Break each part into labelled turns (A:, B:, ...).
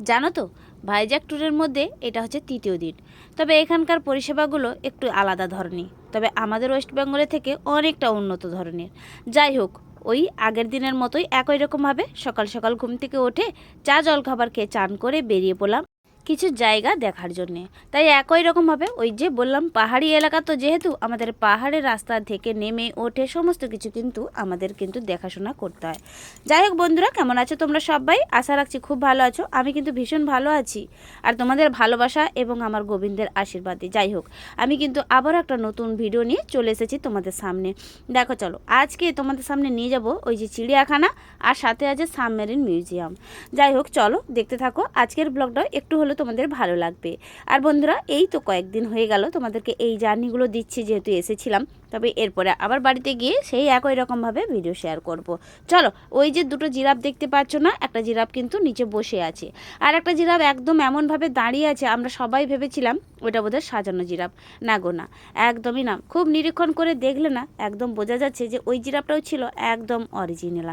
A: জানো তো ভাইজ্যাক ট্যুরের মধ্যে এটা হচ্ছে তৃতীয় দিন। তবে এখানকার পরিষেবাগুলো একটু আলাদা ধরনের। তবে আমাদের ওয়েস্ট বেঙ্গলে থেকে অনেকটা উন্নত ধরনের। যাই হোক, ওই আগের দিনের মতোই একই রকমভাবে সকাল সকাল ঘুম থেকে ওঠে চা জল খাবার খেয়ে চান করে বেরিয়ে পড়লাম। কিছু জায়গা দেখার জন্যে। তাই একই রকমভাবে ওই যে বললাম, পাহাড়ি এলাকা তো যেহেতু আমাদের পাহাড়ের রাস্তা থেকে নেমে ওঠে, সমস্ত কিছু কিন্তু আমাদের কিন্তু দেখাশোনা করতে হয়। যাই হোক বন্ধুরা, কেমন আছো তোমরা সবাই? আশা রাখছি খুব ভালো আছো। আমি কিন্তু ভীষণ ভালো আছি। আর তোমাদের ভালোবাসা এবং আমার গোবিন্দের আশীর্বাদে। যাই হোক, আমি কিন্তু আবার একটা নতুন ভিডিও নিয়ে চলে এসেছি তোমাদের সামনে। দেখো চলো, আজকে তোমাদের সামনে নিয়ে যাব ওই যে চিড়িয়াখানা আর সাথে আছে সাবমেরিন মিউজিয়াম। যাই হোক, চলো দেখতে থাকো। আজকের ব্লগটা একটু হলেও তোমাদের ভালো লাগবে। আর বন্ধুরা, এই তো কয়েকদিন হয়ে গেল, তোমাদেরকে এই জার্নিগুলো দিচ্ছি যেহেতু এসেছিলাম। তবে এরপরে আবার বাড়িতে গিয়ে সেই একই রকমভাবে ভিডিও শেয়ার করব। চলো, ওই যে দুটো জিরাফ দেখতে পাচ্ছ না? একটা জিরাফ কিন্তু নিচে বসে আছে। আর একটা জিরাফ একদম এমনভাবে দাঁড়িয়ে আছে, আমরা সবাই ভেবেছিলাম ওটা বোধহয় সাজানো জিরাফ। না গো, না, একদমই না। খুব নিরীক্ষণ করে দেখলে না, একদম বোঝা যাচ্ছে যে ওই জিরাফটাও ছিল একদম অরিজিনাল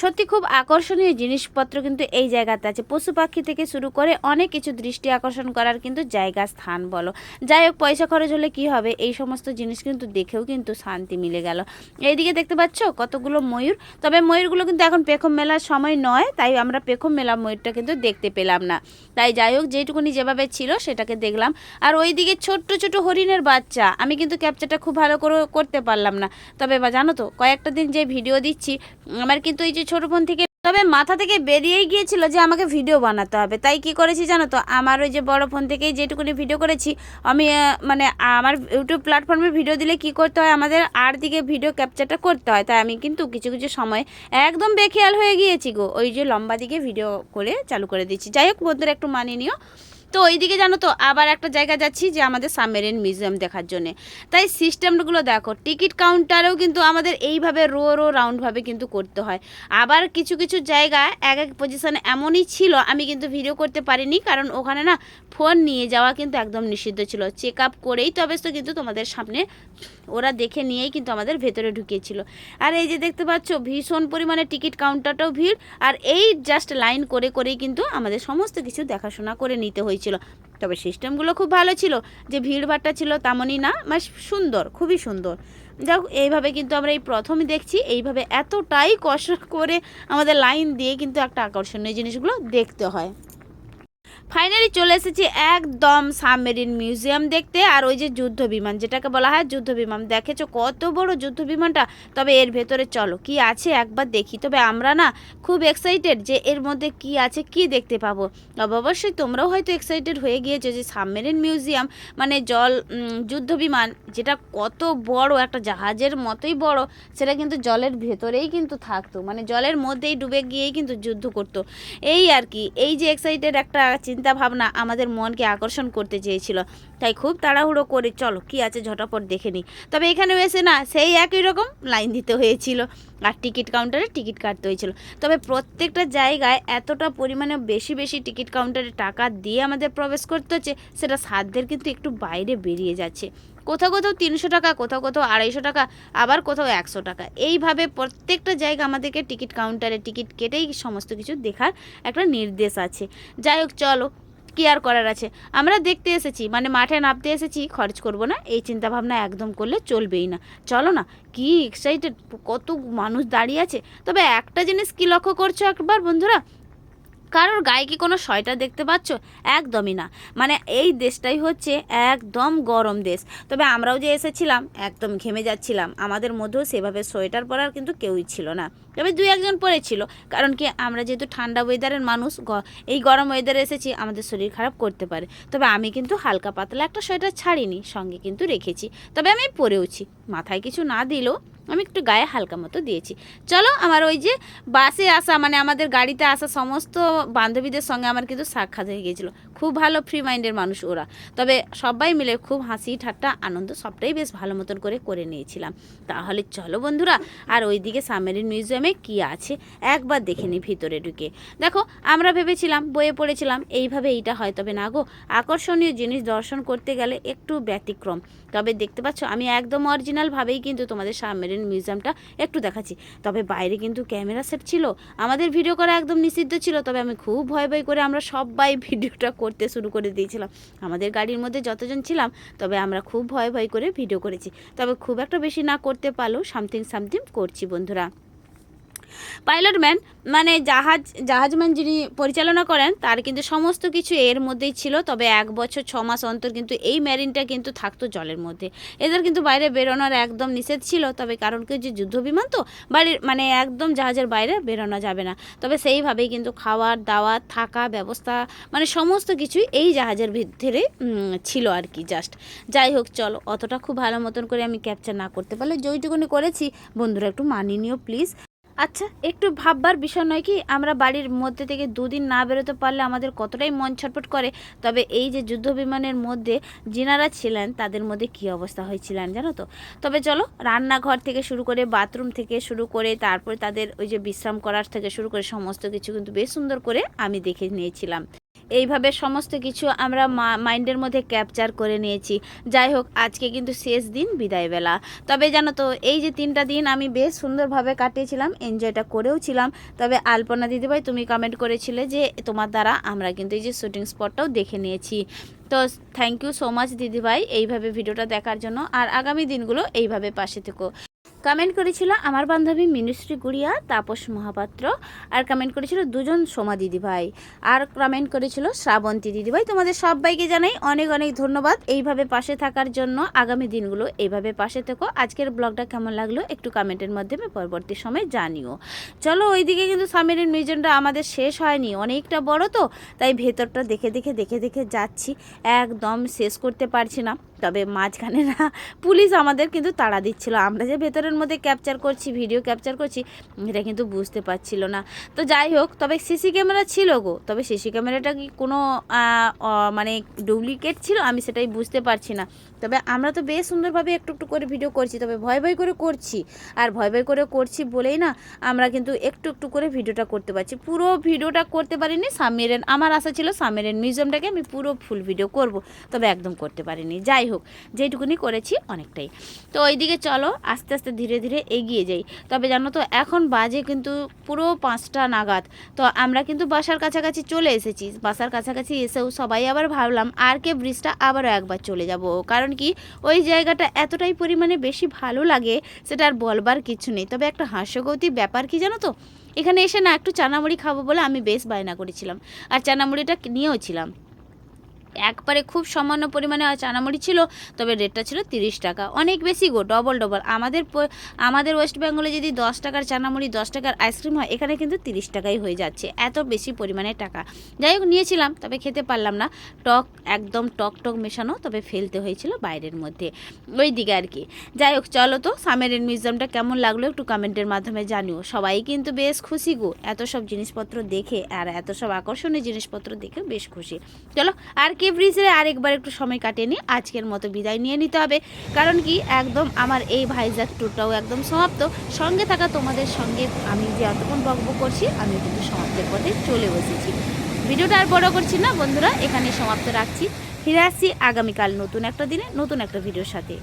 A: সত্যি খুব আকর্ষণীয় জিনিসপত্র কিন্তু এই জায়গাতে আছে। পশু পাখি থেকে শুরু করে অনেক কিছু দৃষ্টি আকর্ষণ করার কিন্তু জায়গা, স্থান বলো। যাই হোক, পয়সা খরচ হলে কি হবে? এই সমস্ত জিনিস কিন্তু দেখেও কিন্তু শান্তি মিলে গেল। এইদিকে দেখতে পাচ্ছ কতগুলো ময়ূর? তবে ময়ূরগুলো কিন্তু এখন পেখম মেলার সময় নয়, তাই আমরা পেখম মেলা ময়ূরটা কিন্তু দেখতে পেলাম না। তাই যাই হোক যেটুকুনি যেভাবে ছিল সেটাকে দেখলাম। আর ওইদিকে ছোট্ট ছোট হরিণের বাচ্চা, আমি কিন্তু ক্যাপচারটা খুব ভালো করে করতে পারলাম না। তবে বা জানো তো, কয়েকটা দিন যে ভিডিও দিচ্ছি, আমার কিন্তু এই যে ছোট ফোন থেকে, তবে মাথা থেকে বেরিয়েই গিয়েছিল যে আমাকে ভিডিও বানাতে হবে। তাই কি করেছি জানো তো? আমার ওই যে বড় ফোন থেকেই যেটুকুনি ভিডিও করেছি, আমি মানে আমার ইউটিউব প্ল্যাটফর্মে ভিডিও দিলে কি করতে হয়? আমাদের আর দিকে ভিডিও ক্যাপচারটা করতে হয়। তাই আমি কিন্তু কিছু কিছু সময় একদম বেখেয়াল হয়ে গিয়েছি গো। ওই যে লম্বা দিকে ভিডিও করে চালু করে দিচ্ছি যাই হোক বন্ধুরা, একটু মানিয়ে নিও। তো ওইদিকে জানো তো, আবার একটা জায়গা যাচ্ছি যে আমাদের সাবমেরিন মিউজিয়াম দেখার জন্য। তাই সিস্টেমগুলো দেখো, টিকিট কাউন্টারেও কিন্তু আমাদের এইভাবে রো রো রাউন্ডভাবে কিন্তু করতে হয়। আবার কিছু কিছু জায়গা এক এক পজিশনে এমনই ছিল, আমি কিন্তু ভিডিও করতে পারিনি, কারণ ওখানে না ফোন নিয়ে যাওয়া কিন্তু একদম নিষিদ্ধ ছিল। চেক আপ করেই তবে তো কিন্তু তোমাদের সামনে ওরা দেখে নিয়েই কিন্তু আমাদের ভেতরে ঢুকিয়েছিল। আর এই যে দেখতে পাচ্ছ, ভীষণ পরিমাণে টিকিট কাউন্টারটাও ভিড়, আর এই জাস্ট লাইন করে, করেই কিন্তু আমাদের সমস্ত কিছু দেখাশোনা করে নিতে হয়েছিল। তবে সিস্টেমগুলো খুব ভালো ছিল, যে ভিড়ভাড়টা ছিল তেমনই না মানে সুন্দর, খুবই সুন্দর। যাই হোক, এইভাবে কিন্তু আমরা এই প্রথমে দেখছি, এইভাবে এতটাই কষ্ট করে আমাদের লাইন দিয়ে কিন্তু একটা আকর্ষণীয় জিনিসগুলো দেখতে হয়। ফাইনালি চলে এসেছি একদম সাবমেরিন মিউজিয়াম দেখতে, আর ওই যে যুদ্ধ বিমান, যেটাকে বলা হয় যুদ্ধ বিমান। দেখেছ কত বড় যুদ্ধ বিমানটা? তবে এর ভেতরে চলো, কি আছে একবার দেখি। তবে আমরা না খুব এক্সাইটেড যে এর মধ্যে কি আছে, কি দেখতে পাবো। তবে অবশ্যই তোমরাও হয়তো এক্সাইটেড হয়ে গিয়েছো যে সাবমেরিন মিউজিয়াম মানে জল যুদ্ধ বিমান, যেটা কত বড়, একটা জাহাজের মতোই বড়, সেটা কিন্তু জলের ভেতরেই কিন্তু থাকতো। মানে জলের মধ্যেই ডুবে গিয়েই কিন্তু যুদ্ধ করতো। এই আর কি, এই যে এক্সাইটেড একটা চিন্তা ভাবনা আমাদের মনকে আকর্ষণ করতে চেয়েছিল। তাই খুব তাড়াহুড়ো করে, চলো, কি আছে ঝটাপট দেখে নিই। তবে এখানেও এসে না, সেই একই রকম লাইন দিতে হয়েছিল। আর টিকিট কাউন্টারে টিকিট কাটতে হয়েছিল। তবে প্রত্যেকটা জায়গায় এতটা পরিমাণে বেশি বেশি টিকিট কাউন্টারে টাকা দিয়ে আমাদের প্রবেশ করতে হচ্ছে, সেটা সাধ্যের কিন্তু একটু বাইরে বেরিয়ে যাচ্ছে। কোথাও কোথাও তিনশো টাকা, কোথাও কোথাও আড়াইশো টাকা, আবার কোথাও একশো টাকা। এইভাবে প্রত্যেকটা জায়গা আমাদেরকে টিকিট কাউন্টারে টিকিট কেটেই সমস্ত কিছু দেখার একটা নির্দেশ আছে। যাই হোক, চলো কি আর করার আছে। আমরা দেখতে এসেছি মানে মাঠে নামতে এসেছি, খরচ করব না, এই চিন্তা ভাবনা একদম করলে চলবেই না। চলো না, কি এক্সাইটেড কত মানুষ দাঁড়িয়ে আছে। তবে একটা জিনিস কি লক্ষ্য করছ একবার বন্ধুরা? কারোর গায়ে কি কোনো শয়টা দেখতে পাচ্ছ? একদমই না। মানে এই দেশটাই হচ্ছে একদম গরম দেশ। তবে আমরাও যে এসেছিলাম, একদম ঘেমে যাচ্ছিলাম। আমাদের মধ্যেও সেভাবে সোয়েটার পরার কিন্তু কেউই ছিল না। তবে দুই একজন পরেছিল। কারণ কি, আমরা যেহেতু ঠান্ডা ওয়েদারের মানুষ এই গরম ওয়েদারে এসেছি, আমাদের শরীর খারাপ করতে পারে। তবে আমি কিন্তু হালকা পাতলা একটা সোয়েটার ছাড়িনি, সঙ্গে কিন্তু রেখেছি। তবে আমি পরেওছি। মাথায় কিছু না দিলেও আমি একটু গায়ে হালকা মতো দিয়েছি। চলো আমার ওই যে বাসে আসা মানে আমাদের গাড়িতে আসা সমস্ত বান্ধবীদের সঙ্গে আমার কিন্তু সাক্ষাৎ হয়ে গিয়েছিল। খুব ভালো ফ্রি মাইন্ডের মানুষ ওরা। তবে সবাই মিলে খুব হাসি ঠাট্টা আনন্দ সবটাই বেশ ভালো মতন করে করে নিয়েছিলাম। তাহলে চলো বন্ধুরা, আর ওইদিকে সাবমেরিন মিউজিয়ামে কি আছে? একবার দেখে নিই ভিতরে ঢুকে। দেখো, আমরা ভেবেছিলাম বইয়ে পড়েছিলাম, এইভাবে এইটা হয়, তবে না গো। আকর্ষণীয় জিনিস দর্শন করতে গেলে একটু ব্যতিক্রম। তবে দেখতে পাচ্ছ, আমি একদম অরিজিনালভাবেই কিন্তু তোমাদের সাবমেরিন মিউজিয়ামটা একটু দেখাচ্ছি। তবে বাইরে কিন্তু ক্যামেরা সেট ছিল, আমাদের ভিডিও করা একদম নিষিদ্ধ ছিল, তবে আমি খুব ভয় ভয় করে আমরা সবাই ভিডিওটা করতে শুরু করে দিয়েছিলাম। আমাদের গাড়ির মধ্যে যতজন ছিলাম, তবে আমরা খুব ভয় ভয় করে ভিডিও করেছি। তবে খুব একটা বেশি না করতে পারলেও সামথিং সামথিং করছি বন্ধুরা। পাইলটম্যান মানে জাহাজ জাহাজম্যান যিনি পরিচালনা করেন, তার কিন্তু সমস্ত কিছু এর মধ্যেই ছিল, তবে এক বছর, ছ মাস অন্তর কিন্তু এই ম্যারিনটা কিন্তু থাকতো জলের মধ্যে। এদের কিন্তু বাইরে বেরোনোর একদম নিষেধ ছিল, তবে কারণ কি যে যুদ্ধ বিমান তো, বাড়ির মানে একদম জাহাজের বাইরে বেরোনো যাবে না। তবে সেইভাবেই কিন্তু খাওয়ার, দাওয়ার, থাকা, ব্যবস্থা মানে সমস্ত কিছুই এই জাহাজের ভিতরে ছিল আর কি জাস্ট যাই হোক, চলো, অতটা খুব ভালো মতন করে আমি ক্যাপচার না করতে পারলে, যেইটুকুনি করেছি, বন্ধুরা একটু মানিয়ে নিও প্লিজ আচ্ছা একটু ভাববার বিষয় নয় কি, আমরা বাড়ির মধ্যে থেকে দুদিন না বেরোতে পারলে আমাদের কতটাই মন ছটপট করে। তবে এই যে যুদ্ধ বিমানের মধ্যে যিনারা ছিলেন, তাদের মধ্যে কি অবস্থা হয়েছিলেন জানো তো? তবে চলো, রান্নাঘর থেকে শুরু করে বাথরুম থেকে শুরু করে, তারপরে তাদের ওই যে বিশ্রাম করার থেকে শুরু করে সমস্ত কিছু কিন্তু বেশ সুন্দর করে আমি দেখে নিয়েছিলাম। এইভাবে সমস্ত কিছু আমরা মাইন্ডের মধ্যে ক্যাপচার করে নিয়েছি। যাই হোক, আজকে কিন্তু শেষ দিন, বিদায়বেলা। তবে জানো তো, এই যে তিনটা দিন আমি বেশ সুন্দরভাবে কাটিয়েছিলাম এনজয়টা করেও ছিলাম। তবে আলপনা দিদিভাই, তুমি কমেন্ট করেছিলে যে, তোমার দ্বারা আমরা কিন্তু এই যে শুটিং স্পটটাও দেখে নিয়েছি। তো থ্যাংক ইউ সো মাচ দিদিভাই, এইভাবে ভিডিওটা দেখার জন্য। আর আগামী দিনগুলো এইভাবে পাশে থেকো। কমেন্ট করেছিল আমার বান্ধবী মিনুশ্রী গুড়িয়া, তাপস মহাপাত্র। আর কমেন্ট করেছিল দুজন সোমা দিদিভাই আর কমেন্ট করেছিল শ্রাবন্তী দিদিভাই তোমাদের সবাইকে জানাই অনেক অনেক ধন্যবাদ। এইভাবে পাশে থাকার জন্য আগামী দিনগুলো এইভাবে পাশে থেকো। আজকের ব্লগটা কেমন লাগল একটু কমেন্টের মাধ্যমে পরবর্তী সময় জানিও। চলো ওইদিকে কিন্তু সামিরের মিউজিয়ামটা আমাদের শেষ হয়নি। অনেকটা বড় তো, তাই ভেতরটা দেখে দেখে দেখে দেখে যাচ্ছি। একদম শেষ করতে পারছি না। তবে মাঝখানে না পুলিশ আমাদের কিন্তু তাড়া দিচ্ছিল। আমরা যে ভেতরের মধ্যে ক্যাপচার করছি ভিডিও ক্যাপচার করছি, এটা কিন্তু বুঝতে পারছিল না। তো যাই হোক, তবে সিসি ক্যামেরা ছিল গো। তবে সিসি ক্যামেরাটা কি কোনো মানে ডুপ্লিকেট ছিল? আমি সেটাই বুঝতে পারছি না। তবে আমরা তো বেশ সুন্দরভাবে একটু একটু করে ভিডিও করছি, তবে ভয় ভয় করে করছি। আর ভয় ভয় করে করছি বলেই না আমরা কিন্তু একটু একটু করে ভিডিওটা করতে পারছি। পুরো ভিডিওটা করতে পারিনি সামিরেন আমার আশা ছিল সামিরেন মিউজিয়ামটাকে আমি পুরো ফুল ভিডিও করব, তবে একদম করতে পারিনি। যাই হোক। যেটুকুনি করেছি অনেকটাই। তো ওইদিকে চলো, আস্তে আস্তে ধীরে ধীরে এগিয়ে যাই। তবে জানো তো, এখন বাজে কিন্তু পুরো পাঁচটা নাগাদ। তো আমরা কিন্তু বাসার কাছাকাছি চলে এসেছি। বাসার কাছাকাছি এসেও সবাই আবার ভাবলাম, আর কে ব্রিজটা আবারও একবার চলে যাব? কারণ কি, ওই জায়গাটা এতটাই পরিমাণে বেশি ভালো লাগে, সেটা আর বলবার কিছু নেই। তবে একটা হাস্যগতি ব্যাপার কি জানো তো, এখানে এসে না একটু চানামুড়ি খাব বলে আমি বেশ বায়না করেছিলাম। আর চানামুড়িটা নিয়েও ছিলাম। একবারে খুব সামান্য পরিমাণে চানামুড়ি ছিল, তবে রেটটা ছিল তিরিশ টাকা। অনেক বেশি গো ডবল ডবল আমাদের আমাদের ওয়েস্ট বেঙ্গলে যদি দশ টাকার চানামুড়ি, দশ টাকার আইসক্রিম হয়, এখানে কিন্তু তিরিশ টাকাই হয়ে যাচ্ছে, এত বেশি পরিমাণে টাকা। যাই হোক, নিয়েছিলাম, তবে খেতে পারলাম না। টক, একদম টক টক মেশানো, তবে ফেলতে হয়েছিল বাইরের মধ্যে। ওই দিকে আর কি। যাই হোক, চলো তো সামেরের মিউজিয়ামটা কেমন লাগল একটু কমেন্টের মাধ্যমে জানিও। সবাই কিন্তু বেশ খুশি গো, এত সব জিনিসপত্র দেখে, আর এত সব আকর্ষণীয় জিনিসপত্র দেখে বেশ খুশি। চলো, আর কে ব্রিজে আরেকবার একটু সময় কাটিয়ে নিই আজকের মতো বিদায় নিয়ে নিতে হবে। কারণ কি, একদম আমার এই ভাইজাক ট্যুরটাও একদম সমাপ্ত। সঙ্গে থাকা তোমাদের সঙ্গে আমি যে এতক্ষণ বকব করছি আমি কিন্তু সমাপ্তের পথে চলে বসেছি। ভিডিওটা আর বড় করছি না, বন্ধুরা, এখানে সমাপ্ত রাখছি। ফিরে আসছি আগামীকাল নতুন একটা দিনে, নতুন একটা ভিডিওর সাথে।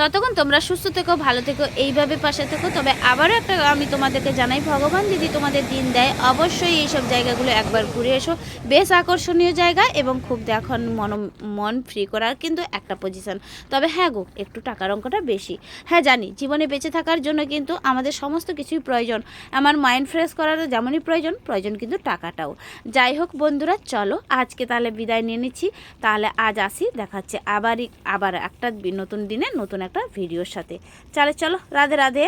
A: ততক্ষণ তোমরা সুস্থ থেকো, ভালো থেকো, এইভাবে পাশে থেকো। তবে আবারও একটা আমি তোমাদেরকে জানাই, ভগবান যদি তোমাদের দিন দেয়। অবশ্যই এইসব জায়গাগুলো একবার ঘুরে এসো। বেশ আকর্ষণীয় জায়গা এবং খুব দেখুন মন মন ফ্রি করার কিন্তু একটা পজিশন তবে হ্যাঁ গো, একটু টাকার অঙ্কটা বেশি। হ্যাঁ জানি, জীবনে বেঁচে থাকার জন্য কিন্তু আমাদের সমস্ত কিছুই প্রয়োজন। আমার মাইন্ড ফ্রেশ করারও যেমনই প্রয়োজন প্রয়োজন কিন্তু টাকাটাও। যাই হোক বন্ধুরা, চলো আজকে তাহলে বিদায় নিয়ে নিচ্ছি। তাহলে আজ আসি দেখাচ্ছে আবারই, আবার একটা নতুন দিনে নতুন একটা ভিডিওর সাথে। চলে চলো রাধে রাধে।